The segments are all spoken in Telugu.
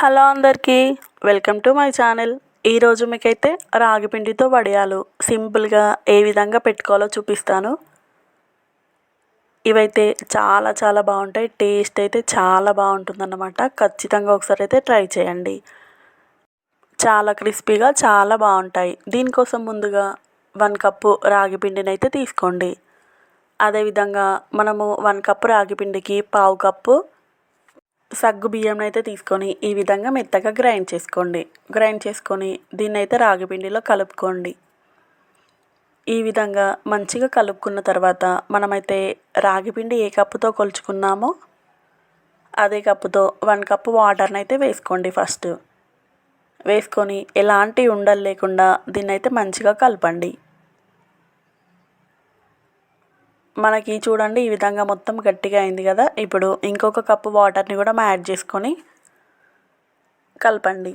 హలో అందరికీ వెల్కమ్ టు మై ఛానల్. ఈరోజు మీకైతే రాగి పిండితో వడియాలు సింపుల్గా ఏ విధంగా పెట్టుకోవాలో చూపిస్తాను. ఇవైతే చాలా చాలా బాగుంటాయి టేస్ట్ అయితే చాలా బాగుంటుందన్నమాట. ఖచ్చితంగా ఒకసారి అయితే ట్రై చేయండి. చాలా క్రిస్పీగా చాలా బాగుంటాయి. దీనికోసం ముందుగా వన్ కప్పు రాగి పిండిని అయితే తీసుకోండి. అదేవిధంగా మనము వన్ కప్పు రాగి పిండికి పావు కప్పు సగ్గు బియ్యం అయితే తీసుకొని ఈ విధంగా మెత్తగా గ్రైండ్ చేసుకోండి. గ్రైండ్ చేసుకొని దీన్ని అయితే రాగిపిండిలో కలుపుకోండి. ఈ విధంగా మంచిగా కలుపుకున్న తర్వాత మనమైతే రాగి పిండి ఏ కప్పుతో కొలుచుకున్నామో అదే కప్పుతో వన్ కప్పు వాటర్ని అయితే వేసుకోండి ఫస్ట్. వేసుకొని ఎలాంటి ఉండలు లేకుండా దీన్ని అయితే మంచిగా కలపండి. మనకి చూడండి ఈ విధంగా మొత్తం గట్టిగా అయింది కదా. ఇప్పుడు ఇంకొక కప్పు వాటర్ని కూడా యాడ్ చేసుకొని కలపండి.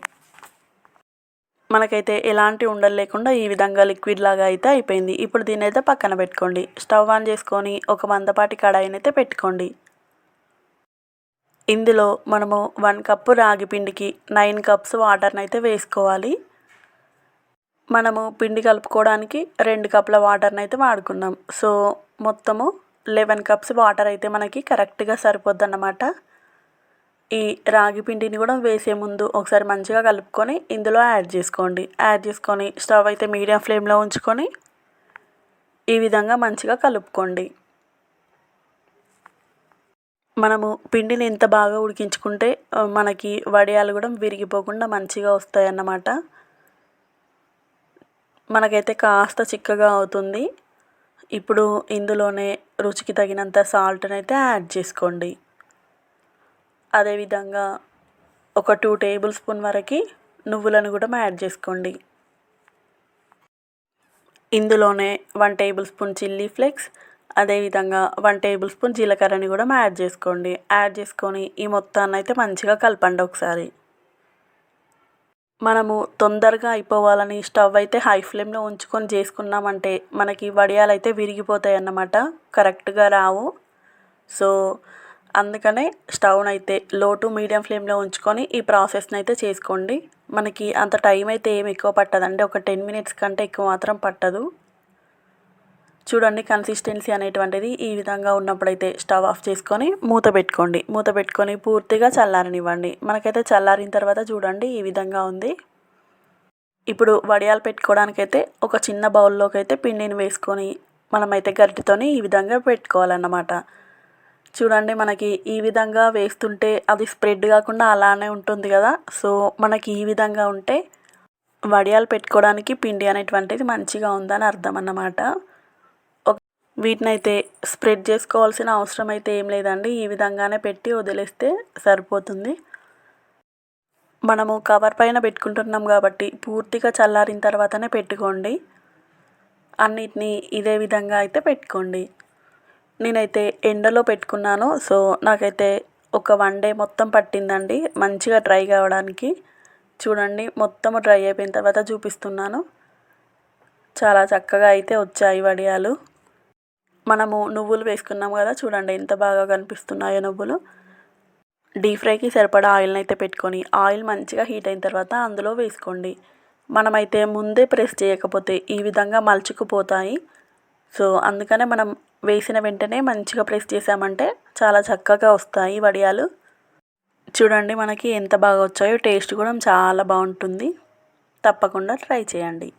మనకైతే ఎలాంటి ఉండలు లేకుండా ఈ విధంగా లిక్విడ్ లాగా అయితే అయిపోయింది. ఇప్పుడు దీని అయితే పక్కన పెట్టుకోండి. స్టవ్ ఆన్ చేసుకొని ఒక మందపాటి కడాయిని అయితే పెట్టుకోండి. ఇందులో మనము వన్ కప్పు రాగి పిండికి నైన్ కప్స్ వాటర్ని అయితే వేసుకోవాలి. మనము పిండి కలుపుకోవడానికి రెండు కప్పుల వాటర్ని అయితే వాడుకున్నాం సో మొత్తము లెవెన్ కప్స్ వాటర్ అయితే మనకి కరెక్ట్గా సరిపోద్ది అన్నమాట ఈ రాగి పిండిని కూడా వేసే ముందు ఒకసారి మంచిగా కలుపుకొని ఇందులో యాడ్ చేసుకోండి. యాడ్ చేసుకొని స్టవ్ అయితే మీడియం ఫ్లేమ్లో ఉంచుకొని ఈ విధంగా మంచిగా కలుపుకోండి. మనము పిండిని ఎంత బాగా ఉడికించుకుంటే మనకి వడియాలు కూడా విరిగిపోకుండా మంచిగా వస్తాయి అన్నమాట మనకైతే కాస్త చిక్కగా అవుతుంది. ఇప్పుడు ఇందులోనే రుచికి తగినంత సాల్ట్ని అయితే యాడ్ చేసుకోండి. అదేవిధంగా ఒక టూ టేబుల్ స్పూన్ వరకు నువ్వులను కూడా యాడ్ చేసుకోండి. ఇందులోనే one tablespoon chilli flakes అదేవిధంగా వన్ టేబుల్ స్పూన్ జీలకర్రని కూడా యాడ్ చేసుకోండి. యాడ్ చేసుకొని ఈ మొత్తాన్ని అయితే మంచిగా కలపండి ఒకసారి. మనము తొందరగా అయిపోవాలని స్టవ్ అయితే హై ఫ్లేమ్లో ఉంచుకొని చేసుకున్నామంటే మనకి వడియాలు అయితే విరిగిపోతాయి అన్నమాట కరెక్ట్గా రావు. సో అందుకనే స్టవ్ని అయితే లో టు మీడియం ఫ్లేమ్లో ఉంచుకొని ఈ ప్రాసెస్ని అయితే చేసుకోండి. మనకి అంత టైం అయితే ఏమి ఎక్కువ పట్టదండి. ఒక టెన్ మినిట్స్ కంటే ఎక్కువ మాత్రం పట్టదు. చూడండి కన్సిస్టెన్సీ అనేటువంటిది ఈ విధంగా ఉన్నప్పుడైతే స్టవ్ ఆఫ్ చేసుకొని మూత పెట్టుకోండి. మూత పెట్టుకొని పూర్తిగా చల్లారనివ్వండి. మనకైతే చల్లారిన తర్వాత చూడండి ఈ విధంగా ఉంది. ఇప్పుడు వడియాలు పెట్టుకోవడానికైతే ఒక చిన్న బౌల్లోకి అయితే పిండిని వేసుకొని మనమైతే గరిటితోని ఈ విధంగా పెట్టుకోవాలన్నమాట. చూడండి మనకి ఈ విధంగా వేస్తుంటే అది స్ప్రెడ్ కాకుండా అలానే ఉంటుంది కదా. సో మనకి ఈ విధంగా ఉంటే వడియాలు పెట్టుకోవడానికి పిండి అనేటువంటిది మంచిగా ఉందని అర్థం అన్నమాట వీటిని అయితే స్ప్రెడ్ చేసుకోవాల్సిన అవసరం అయితే ఏం లేదండి. ఈ విధంగానే పెట్టి వదిలేస్తే సరిపోతుంది. మనము కవర్ పైన పెట్టుకుంటున్నాం కాబట్టి పూర్తిగా చల్లారిన తర్వాతనే పెట్టుకోండి. అన్నిటినీ ఇదే విధంగా అయితే పెట్టుకోండి. నేనైతే ఎండలో పెట్టుకున్నాను. సో నాకైతే ఒక వన్ డే మొత్తం పట్టిందండి. మంచిగా డ్రై కావడానికి. చూడండి మొత్తం డ్రై అయిపోయిన తర్వాత చూపిస్తున్నాను. చాలా చక్కగా అయితే వచ్చాయి వడియాలు. మనము నువ్వులు వేసుకున్నాం కదా చూడండి ఎంత బాగా కనిపిస్తున్నాయో నువ్వులు. డీప్ ఫ్రైకి సరిపడా ఆయిల్ని అయితే పెట్టుకొని ఆయిల్ మంచిగా హీట్ అయిన తర్వాత అందులో వేసుకోండి. మనమైతే ముందే ప్రెస్ చేయకపోతే ఈ విధంగా మలుచుకుపోతాయి. సో అందుకనే మనం వేసిన వెంటనే మంచిగా ప్రెస్ చేసామంటే చాలా చక్కగా వస్తాయి వడియాలు. చూడండి మనకి ఎంత బాగా వచ్చాయో టేస్ట్ కూడా చాలా బాగుంటుంది. తప్పకుండా ట్రై చేయండి.